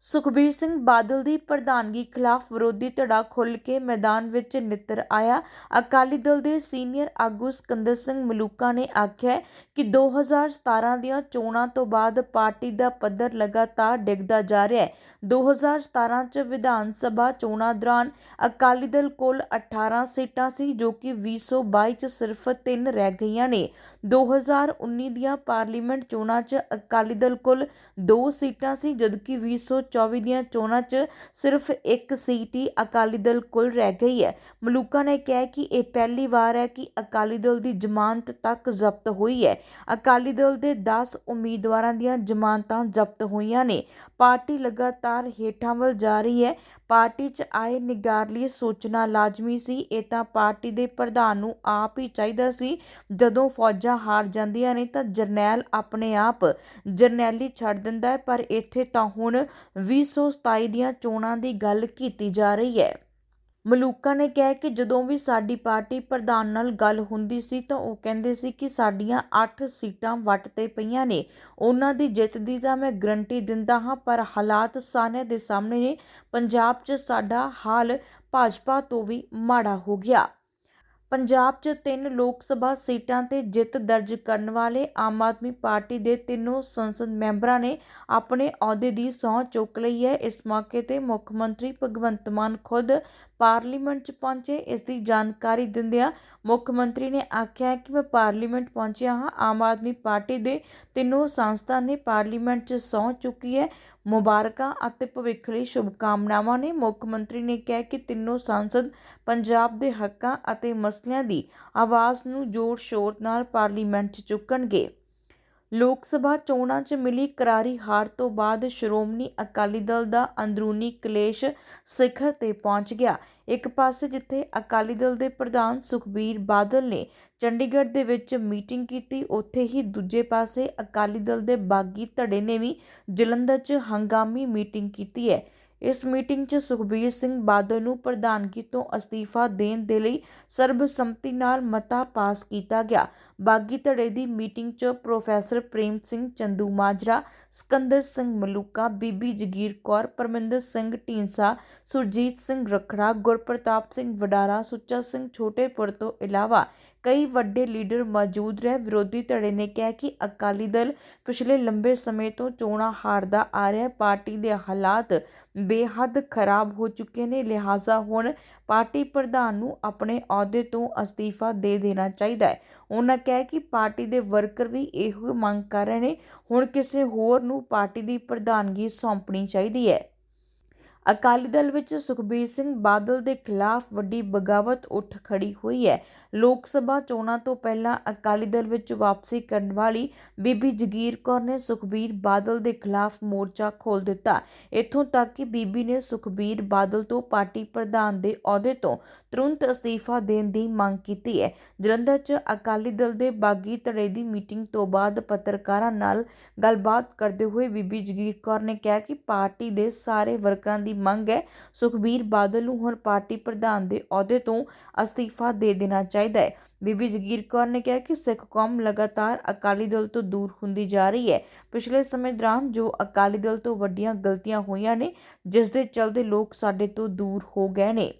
ਸੁਖਬੀਰ ਸਿੰਘ ਬਾਦਲ ਦੀ ਪ੍ਰਧਾਨਗੀ ਖਿਲਾਫ ਵਿਰੋਧੀ ਧੜਾ ਖੁੱਲ੍ਹ ਕੇ ਮੈਦਾਨ ਵਿੱਚ ਨਿੱਤਰ ਆਇਆ। ਅਕਾਲੀ ਦਲ ਦੇ ਸੀਨੀਅਰ ਆਗੂ ਸਿਕੰਦਰ ਸਿੰਘ ਮਲੂਕਾ ਨੇ ਆਖਿਆ ਹੈ ਕਿ 2017 ਦੀਆਂ ਚੋਣਾਂ ਤੋਂ ਬਾਅਦ ਪਾਰਟੀ ਦਾ ਪੱਧਰ ਲਗਾਤਾਰ ਡਿੱਗਦਾ ਜਾ ਰਿਹਾ ਹੈ। 2017 ਚ ਵਿਧਾਨ ਸਭਾ ਚੋਣਾਂ ਦੌਰਾਨ ਅਕਾਲੀ ਦਲ ਕੋਲ 18 ਸੀਟਾਂ ਸੀ, ਜੋ ਕਿ 2022 ਚ ਸਿਰਫ 3 ਰਹਿ ਗਈਆਂ ਨੇ। 2019 ਦੀਆਂ ਪਾਰਲੀਮੈਂਟ ਚੋਣਾਂ ਚ ਅਕਾਲੀ ਦਲ ਕੋਲ 2 ਸੀਟਾਂ ਸੀ, ਜਦਕਿ ਚੌਵੀ ਦੀਆਂ ਚੋਣਾਂ 'ਚ ਸਿਰਫ ਇੱਕ ਸੀਟ ਹੀ ਅਕਾਲੀ ਦਲ ਕੋਲ ਰਹਿ ਗਈ ਹੈ। ਮਲੂਕਾ ਨੇ ਕਿਹਾ ਕਿ ਇਹ ਪਹਿਲੀ ਵਾਰ ਹੈ ਕਿ ਅਕਾਲੀ ਦਲ ਦੀ ਜ਼ਮਾਨਤ ਤੱਕ ਜ਼ਬਤ ਹੋਈ ਹੈ। ਅਕਾਲੀ ਦਲ ਦੇ 10 ਉਮੀਦਵਾਰਾਂ ਦੀਆਂ ਜ਼ਮਾਨਤਾਂ ਜ਼ਬਤ ਹੋਈਆਂ ਨੇ। ਪਾਰਟੀ ਲਗਾਤਾਰ ਹੇਠਾਂ ਵੱਲ ਜਾ ਰਹੀ ਹੈ। ਪਾਰਟੀ 'ਚ ਆਏ ਨਿਗਾਰਲੀ ਸੋਚਣਾ ਲਾਜ਼ਮੀ ਸੀ। ਇਹ ਤਾਂ ਪਾਰਟੀ ਦੇ ਪ੍ਰਧਾਨ ਨੂੰ ਆਪ ਹੀ ਚਾਹੀਦਾ ਸੀ। ਜਦੋਂ ਫੌਜਾਂ ਹਾਰ ਜਾਂਦੀਆਂ ਨੇ ਤਾਂ ਜਰਨੈਲ ਆਪਣੇ ਆਪ ਜਰਨੈਲੀ ਛੱਡ ਦਿੰਦਾ ਹੈ। ਪਰ ਇੱਥੇ ਤਾਂ ਹੁਣ 2027 ਦੀਆਂ ਚੋਣਾਂ ਦੀ ਗੱਲ ਕੀਤੀ ਜਾ ਰਹੀ ਹੈ। ਮਲੂਕਾ ਨੇ ਕਿਹਾ ਕਿ ਜਦੋਂ ਵੀ ਸਾਡੀ ਪਾਰਟੀ ਪ੍ਰਧਾਨ ਨਾਲ ਗੱਲ ਹੁੰਦੀ ਸੀ ਤਾਂ ਉਹ ਕਹਿੰਦੇ ਸੀ ਕਿ ਸਾਡੀਆਂ 8 ਸੀਟਾਂ ਵੱਟ ਤੇ ਪਈਆਂ ਨੇ। ਉਹਨਾਂ ਦੀ ਜਿੱਤ ਦੀ ਤਾਂ ਮੈਂ ਗਰੰਟੀ ਦਿੰਦਾ ਹਾਂ, ਪਰ ਹਾਲਾਤ ਸਾਨੇ ਦੇ ਸਾਹਮਣੇ ਨੇ। ਪੰਜਾਬ 'ਚ ਸਾਡਾ ਹਾਲ ਭਾਜਪਾ ਤੋਂ ਵੀ ਮਾੜਾ ਹੋ ਗਿਆ। ਪੰਜਾਬ 'ਚ ਤਿੰਨ ਲੋਕ ਸਭਾ ਸੀਟਾਂ ਤੇ ਜਿੱਤ ਦਰਜ ਕਰਨ ਵਾਲੇ ਆਮ ਆਦਮੀ ਪਾਰਟੀ ਦੇ ਤਿੰਨੋਂ ਸੰਸਦ ਮੈਂਬਰਾਂ ਨੇ ਆਪਣੇ ਅਹੁਦੇ ਦੀ ਸਹੁੰ ਚੁੱਕ ਲਈ ਹੈ। ਇਸ ਮੌਕੇ ਤੇ ਮੁੱਖ ਮੰਤਰੀ ਭਗਵੰਤ ਮਾਨ ਖੁਦ ਪਾਰਲੀਮੈਂਟ 'ਚ ਪਹੁੰਚੇ। ਇਸ ਦੀ ਜਾਣਕਾਰੀ ਦਿੰਦਿਆਂ ਮੁੱਖ ਮੰਤਰੀ ਨੇ ਆਖਿਆ ਕਿ ਮੈਂ ਪਾਰਲੀਮੈਂਟ ਪਹੁੰਚਿਆ ਹਾਂ। ਆਮ ਆਦਮੀ ਪਾਰਟੀ ਦੇ ਤਿੰਨੋਂ ਸੰਸਦਾਂ ਨੇ ਪਾਰਲੀਮੈਂਟ 'ਚ ਸਹੁੰ ਚੁੱਕੀ ਹੈ। ਮੁਬਾਰਕਾਂ ਅਤੇ ਭਵਿੱਖ ਲਈ ਸ਼ੁਭਕਾਮਨਾਵਾਂ ਨੇ। ਮੁੱਖ ਮੰਤਰੀ ਨੇ ਕਿਹਾ ਕਿ ਤਿੰਨੋਂ ਸੰਸਦ ਪੰਜਾਬ ਦੇ ਹੱਕਾਂ ਅਤੇ ਮਸਲਿਆਂ ਦੀ ਆਵਾਜ਼ ਨੂੰ ਜ਼ੋਰ ਸ਼ੋਰ ਨਾਲ ਪਾਰਲੀਮੈਂਟ 'ਚ ਚੁੱਕਣਗੇ। ਲੋਕ ਸਭਾ ਚੋਣਾਂ 'ਚ ਮਿਲੀ ਕਰਾਰੀ ਹਾਰ ਤੋਂ ਬਾਅਦ ਸ਼੍ਰੋਮਣੀ ਅਕਾਲੀ ਦਲ ਦਾ ਅੰਦਰੂਨੀ ਕਲੇਸ਼ ਸਿਖਰ ਤੇ ਪਹੁੰਚ ਗਿਆ। ਇੱਕ ਪਾਸੇ ਜਿੱਥੇ ਅਕਾਲੀ ਦਲ ਦੇ ਪ੍ਰਧਾਨ ਸੁਖਬੀਰ ਬਾਦਲ ਨੇ ਚੰਡੀਗੜ੍ਹ ਦੇ ਵਿੱਚ ਮੀਟਿੰਗ ਕੀਤੀ, ਉੱਥੇ ਹੀ ਦੂਜੇ ਪਾਸੇ ਅਕਾਲੀ ਦਲ ਦੇ ਬਾਗੀ ਧੜੇ ਨੇ ਵੀ ਜਲੰਧਰ 'ਚ ਹੰਗਾਮੀ ਮੀਟਿੰਗ ਕੀਤੀ ਹੈ। ਇਸ ਮੀਟਿੰਗ 'ਚ ਸੁਖਬੀਰ ਸਿੰਘ ਬਾਦਲ ਨੂੰ ਪ੍ਰਧਾਨਗੀ ਤੋਂ ਅਸਤੀਫਾ ਦੇਣ ਦੇ ਲਈ ਸਰਬਸੰਮਤੀ ਨਾਲ ਮਤਾ ਪਾਸ ਕੀਤਾ ਗਿਆ। ਬਾਗੀ ਧੜੇ ਦੀ ਮੀਟਿੰਗ 'ਚ ਪ੍ਰੋਫੈਸਰ ਪ੍ਰੇਮ ਸਿੰਘ ਚੰਦੂਮਾਜਰਾ ਸਿਕੰਦਰ ਸਿੰਘ ਮਲੂਕਾ, ਬੀਬੀ ਜਗੀਰ ਕੌਰ, ਪਰਮਿੰਦਰ ਸਿੰਘ ਢੀਂਸਾ ਸੁਰਜੀਤ ਸਿੰਘ ਰਖੜਾ, ਗੁਰਪ੍ਰਤਾਪ ਸਿੰਘ ਵਡਾਰਾ, ਸੁੱਚਾ ਸਿੰਘ ਛੋਟੇਪੁਰ ਤੋਂ ਇਲਾਵਾ ਕਈ ਵੱਡੇ ਲੀਡਰ ਮੌਜੂਦ ਰਹੇ। ਵਿਰੋਧੀ ਧੜੇ ਨੇ ਕਿਹਾ ਕਿ ਅਕਾਲੀ ਦਲ ਪਿਛਲੇ ਲੰਬੇ ਸਮੇਂ ਤੋਂ ਚੋਣਾਂ ਹਾਰਦਾ ਆ ਰਿਹਾ ਪਾਰਟੀ ਦੇ ਹਾਲਾਤ ਬੇਹੱਦ ਖਰਾਬ ਹੋ ਚੁੱਕੇ ਨੇ। ਲਿਹਾਜ਼ਾ ਹੁਣ ਪਾਰਟੀ ਪ੍ਰਧਾਨ ਨੂੰ ਆਪਣੇ ਅਹੁਦੇ ਤੋਂ ਅਸਤੀਫਾ ਦੇ ਦੇਣਾ ਚਾਹੀਦਾ ਹੈ। ਉਹਨਾਂ ਕਿਹਾ ਕਿ ਪਾਰਟੀ ਦੇ ਵਰਕਰ ਵੀ ਇਹੋ ਮੰਗ ਕਰ ਰਹੇ ਨੇ, ਹੁਣ ਕਿਸੇ ਹੋਰ ਨੂੰ ਪਾਰਟੀ ਦੀ ਪ੍ਰਧਾਨਗੀ ਸੌਂਪਣੀ ਚਾਹੀਦੀ ਹੈ। ਅਕਾਲੀ ਦਲ ਵਿੱਚ ਸੁਖਬੀਰ ਸਿੰਘ ਬਾਦਲ ਦੇ ਖਿਲਾਫ ਵੱਡੀ ਬਗਾਵਤ ਉੱਠ ਖੜੀ ਹੋਈ ਹੈ। ਲੋਕ ਸਭਾ ਚੋਣਾਂ ਤੋਂ ਪਹਿਲਾਂ ਅਕਾਲੀ ਦਲ ਵਿੱਚ ਵਾਪਸੀ ਕਰਨ ਵਾਲੀ ਬੀਬੀ ਜਗੀਰ ਕੌਰ ਨੇ ਸੁਖਬੀਰ ਬਾਦਲ ਦੇ ਖਿਲਾਫ ਮੋਰਚਾ ਖੋਲ ਦਿੱਤਾ। ਇੱਥੋਂ ਤੱਕ ਕਿ ਬੀਬੀ ਨੇ ਸੁਖਬੀਰ ਬਾਦਲ ਤੋਂ ਪਾਰਟੀ ਪ੍ਰਧਾਨ ਦੇ ਅਹੁਦੇ ਤੋਂ ਤੁਰੰਤ ਅਸਤੀਫਾ ਦੇਣ ਦੀ ਮੰਗ ਕੀਤੀ ਹੈ। ਜਲੰਧਰ 'ਚ ਅਕਾਲੀ ਦਲ ਦੇ ਬਾਗੀ ਧੜੇ ਦੀ ਮੀਟਿੰਗ ਤੋਂ ਬਾਅਦ ਪੱਤਰਕਾਰਾਂ ਨਾਲ ਗੱਲਬਾਤ ਕਰਦੇ ਹੋਏ ਬੀਬੀ ਜਗੀਰ ਕੌਰ ਨੇ ਕਿਹਾ ਕਿ ਪਾਰਟੀ ਦੇ ਸਾਰੇ ਵਰਕਰਾਂ ਦੀ ਮੰਗ ਹੈ। ਸੁਖਬੀਰ ਬਾਦਲ ਨੂੰ ਹੁਣ ਪਾਰਟੀ ਪ੍ਰਧਾਨ ਦੇ ਅਹੁਦੇ ਤੋਂ ਅਸਤੀਫਾ ਦੇ ਦੇਣਾ ਚਾਹੀਦਾ ਹੈ। ਬੀਬੀ ਜਗੀਰ ਕੌਰ ਨੇ ਕਿਹਾ ਕਿ ਸਿੱਖ ਕੌਮ ਲਗਾਤਾਰ ਅਕਾਲੀ ਦਲ ਤੋਂ ਦੂਰ ਹੁੰਦੀ ਜਾ ਰਹੀ ਹੈ। ਪਿਛਲੇ ਸਮੇਂ ਦੌਰਾਨ ਜੋ ਅਕਾਲੀ ਦਲ ਤੋਂ ਵੱਡੀਆਂ ਗਲਤੀਆਂ ਹੋਈਆਂ ਨੇ, ਜਿਸ ਦੇ ਚਲਦੇ ਲੋਕ ਸਾਡੇ ਤੋਂ ਦੂਰ ਹੋ ਗਏ ਨੇ।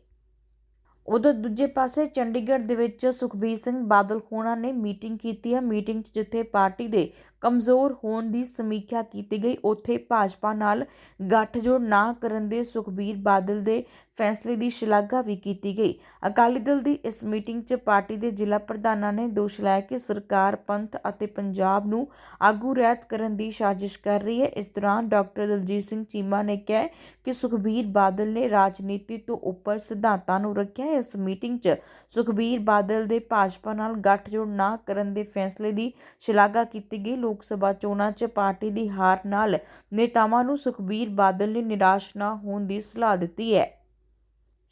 ਉਧਰ ਦੂਜੇ ਪਾਸੇ ਚੰਡੀਗੜ੍ਹ ਦੇ ਵਿੱਚ ਸੁਖਬੀਰ ਸਿੰਘ ਬਾਦਲ ਹੋਣਾ ਨੇ ਮੀਟਿੰਗ ਕੀਤੀ ਹੈ। ਮੀਟਿੰਗ 'ਚ ਜਿੱਥੇ ਪਾਰਟੀ ਦੇ ਕਮਜ਼ੋਰ ਹੋਣ ਦੀ ਸਮੀਖਿਆ ਕੀਤੀ ਗਈ। ਉੱਥੇ ਭਾਜਪਾ ਨਾਲ ਗੱਠਜੋੜ ਨਾ ਕਰਨ ਦੇ ਸੁਖਬੀਰ ਬਾਦਲ ਦੇ ਫੈਸਲੇ ਦੀ ਸ਼ਲਾਘਾ ਵੀ ਕੀਤੀ ਗਈ। ਅਕਾਲੀ ਦਲ ਦੀ ਇਸ ਮੀਟਿੰਗ 'ਚ ਪਾਰਟੀ ਦੇ ਜ਼ਿਲ੍ਹਾ ਪ੍ਰਧਾਨਾਂ ਨੇ ਦੋਸ਼ ਲਾਇਆ ਕਿ ਸਰਕਾਰ ਪੰਥ ਅਤੇ ਪੰਜਾਬ ਨੂੰ ਆਗੂ ਰਹਿਤ ਕਰਨ ਦੀ ਸਾਜ਼ਿਸ਼ ਕਰ ਰਹੀ ਹੈ। ਇਸ ਦੌਰਾਨ ਡਾਕਟਰ ਦਲਜੀਤ ਸਿੰਘ ਚੀਮਾ ਨੇ ਕਿਹਾ ਕਿ ਸੁਖਬੀਰ ਬਾਦਲ ਨੇ ਰਾਜਨੀਤੀ ਤੋਂ ਉੱਪਰ ਸਿਧਾਂਤਾਂ ਨੂੰ ਰੱਖਿਆ। ਇਸ ਮੀਟਿੰਗ 'ਚ ਸੁਖਬੀਰ ਬਾਦਲ ਦੇ ਭਾਜਪਾ ਨਾਲ ਗੱਠਜੋੜ ਨਾ ਕਰਨ ਦੇ ਫੈਸਲੇ ਦੀ ਸ਼ਲਾਘਾ ਕੀਤੀ ਗਈ। ਲੋਕ ਸਭਾ ਚੋਣਾਂ 'ਚ ਪਾਰਟੀ ਦੀ ਹਾਰ ਨਾਲ ਨੇਤਾਵਾਂ ਨੂੰ ਸੁਖਬੀਰ ਬਾਦਲ ਨੇ ਨਿਰਾਸ਼ ਨਾ ਹੋਣ ਦੀ ਸਲਾਹ ਦਿੱਤੀ ਹੈ।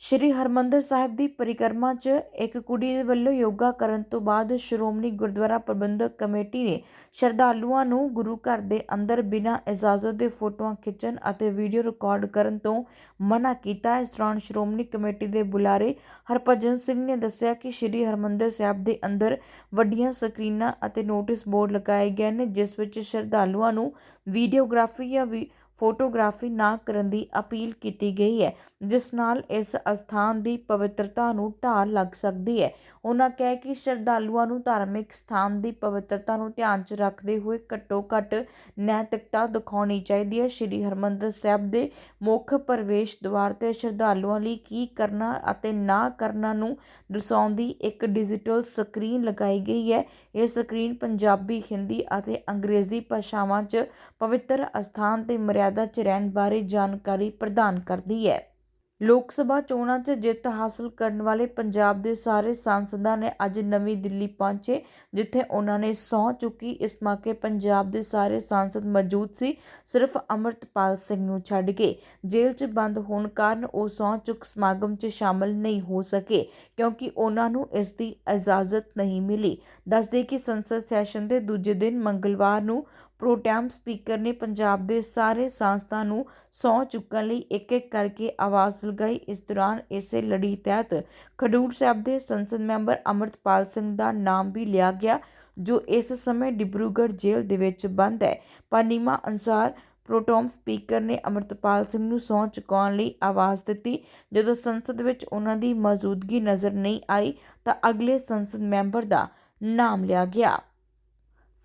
ਸ਼੍ਰੀ ਹਰਮੰਦਰ ਸਾਹਿਬ ਦੀ ਪਰਿਕਰਮਾ 'ਚ ਇੱਕ ਕੁੜੀ ਦੇ ਵੱਲੋਂ ਯੋਗਾ ਕਰਨ ਤੋਂ ਬਾਅਦ ਸ਼੍ਰੋਮਣੀ ਗੁਰਦੁਆਰਾ ਪ੍ਰਬੰਧਕ ਕਮੇਟੀ ਨੇ ਸ਼ਰਧਾਲੂਆਂ ਨੂੰ ਗੁਰੂ ਘਰ ਦੇ ਅੰਦਰ ਬਿਨਾਂ ਇਜਾਜ਼ਤ ਦੇ ਫੋਟੋਆਂ ਖਿੱਚਣ ਅਤੇ ਵੀਡੀਓ ਰਿਕਾਰਡ ਕਰਨ ਤੋਂ ਮਨ੍ਹਾ ਕੀਤਾ। ਇਸ ਦੌਰਾਨ ਸ਼੍ਰੋਮਣੀ ਕਮੇਟੀ ਦੇ ਬੁਲਾਰੇ ਹਰਭਜਨ ਸਿੰਘ ਨੇ ਦੱਸਿਆ ਕਿ ਸ਼੍ਰੀ ਹਰਮੰਦਰ ਸਾਹਿਬ ਦੇ ਅੰਦਰ ਵੱਡੀਆਂ ਸਕਰੀਨਾਂ ਅਤੇ ਨੋਟਿਸ ਬੋਰਡ ਲਗਾਏ ਗਏ ਨੇ, ਜਿਸ ਵਿੱਚ ਸ਼ਰਧਾਲੂਆਂ ਨੂੰ ਵੀਡੀਓਗ੍ਰਾਫੀ ਜਾਂ ਵੀ ਫੋਟੋਗ੍ਰਾਫੀ ਨਾ ਕਰਨ ਦੀ ਅਪੀਲ ਕੀਤੀ ਗਈ ਹੈ, ਜਿਸ ਨਾਲ ਇਸ ਅਸਥਾਨ ਦੀ ਪਵਿੱਤਰਤਾ ਨੂੰ ਢਾਹ ਲੱਗ ਸਕਦੀ ਹੈ। ਉਹਨਾਂ ਕਿਹਾ ਕਿ ਸ਼ਰਧਾਲੂਆਂ ਨੂੰ ਧਾਰਮਿਕ ਸਥਾਨ ਦੀ ਪਵਿੱਤਰਤਾ ਨੂੰ ਧਿਆਨ 'ਚ ਰੱਖਦੇ ਹੋਏ ਘੱਟੋ ਘੱਟ ਨੈਤਿਕਤਾ ਦਿਖਾਉਣੀ ਚਾਹੀਦੀ ਹੈ। ਸ਼੍ਰੀ ਹਰਮੰਦਰ ਸਾਹਿਬ ਦੇ ਮੁੱਖ ਪ੍ਰਵੇਸ਼ ਦੁਆਰ ਤੇ ਸ਼ਰਧਾਲੂਆਂ ਲਈ ਕੀ ਕਰਨਾ ਅਤੇ ਨਾ ਕਰਨਾ ਨੂੰ ਦਰਸਾਉਂਦੀ ਇੱਕ ਡਿਜੀਟਲ ਸਕਰੀਨ ਲਗਾਈ ਗਈ ਹੈ। ਇਹ ਸਕਰੀਨ ਪੰਜਾਬੀ, ਹਿੰਦੀ ਅਤੇ ਅੰਗਰੇਜ਼ੀ ਭਾਸ਼ਾਵਾਂ 'ਚ ਪਵਿੱਤਰ ਅਸਥਾਨ ਤੇ ਮਰਿਆ ਮਰਿਆਦਾ 'ਚ ਰਹਿਣ ਬਾਰੇ ਜਾਣਕਾਰੀ ਪ੍ਰਦਾਨ ਕਰਦੀ ਹੈ। ਲੋਕ ਸਭਾ ਚੋਣਾਂ 'ਚ ਜਿੱਤ ਹਾਸਲ ਕਰਨ ਵਾਲੇ ਪੰਜਾਬ ਦੇ ਸਾਰੇ ਸਾਂਸਦਾਂ ਨੇ ਅੱਜ ਨਵੀਂ ਦਿੱਲੀ ਪਹੁੰਚੇ, ਜਿੱਥੇ ਉਹਨਾਂ ਨੇ ਸਹੁੰ ਚੁੱਕੀ। ਇਸ ਮੌਕੇ ਪੰਜਾਬ ਦੇ ਸਾਰੇ ਸਾਂਸਦ ਮੌਜੂਦ ਸੀ। ਸਿਰਫ ਅਮਰਤਪਾਲ ਸਿੰਘ ਨੂੰ ਛੱਡ ਕੇ ਜੇਲ੍ਹ 'ਚ ਬੰਦ ਹੋਣ ਕਾਰਨ ਉਹ ਸਹੁੰ ਚੁੱਕ ਸਮਾਗਮ 'ਚ ਸ਼ਾਮਲ ਨਹੀਂ ਹੋ ਸਕੇ, ਕਿਉਂਕਿ ਉਹਨਾਂ ਨੂੰ ਇਸ ਦੀ ਇਜਾਜ਼ਤ ਨਹੀਂ ਮਿਲੀ। ਦੱਸਦੇ ਕਿ ਸੰਸਦ ਸੈਸ਼ਨ ਦੇ ਦੂਜੇ ਦਿਨ ਮੰਗਲਵਾਰ ਨੂੰ ਪ੍ਰੋਟੈਮ ਸਪੀਕਰ ਨੇ ਪੰਜਾਬ ਦੇ ਸਾਰੇ ਸੰਸਥਾ ਨੂੰ ਸਹੁੰ ਚੁੱਕਣ ਲਈ ਇੱਕ ਇੱਕ ਕਰਕੇ ਆਵਾਜ਼ ਲਗਾਈ। ਇਸ ਦੌਰਾਨ ਇਸੇ ਲੜੀ ਤਹਿਤ ਖਡੂਰ ਸਾਹਿਬ ਦੇ ਸੰਸਦ ਮੈਂਬਰ ਅਮਰਤਪਾਲ ਸਿੰਘ ਦਾ ਨਾਮ ਵੀ ਲਿਆ ਗਿਆ, ਜੋ ਇਸ ਸਮੇਂ ਡਿਬਰੂਗੜ੍ਹ ਜੇਲ੍ਹ ਦੇ ਵਿੱਚ ਬੰਦ ਹੈ। ਪਰ ਨਿਯਮਾਂ ਅਨੁਸਾਰ ਪ੍ਰੋਟੋਮ ਸਪੀਕਰ ਨੇ ਅਮਰਤਪਾਲ ਸਿੰਘ ਨੂੰ ਸਹੁੰ ਚੁਕਾਉਣ ਲਈ ਆਵਾਜ਼ ਦਿੱਤੀ। ਜਦੋਂ ਸੰਸਦ ਵਿੱਚ ਉਹਨਾਂ ਦੀ ਮੌਜੂਦਗੀ ਨਜ਼ਰ ਨਹੀਂ ਆਈ ਤਾਂ ਅਗਲੇ ਸੰਸਦ ਮੈਂਬਰ ਦਾ ਨਾਮ ਲਿਆ ਗਿਆ।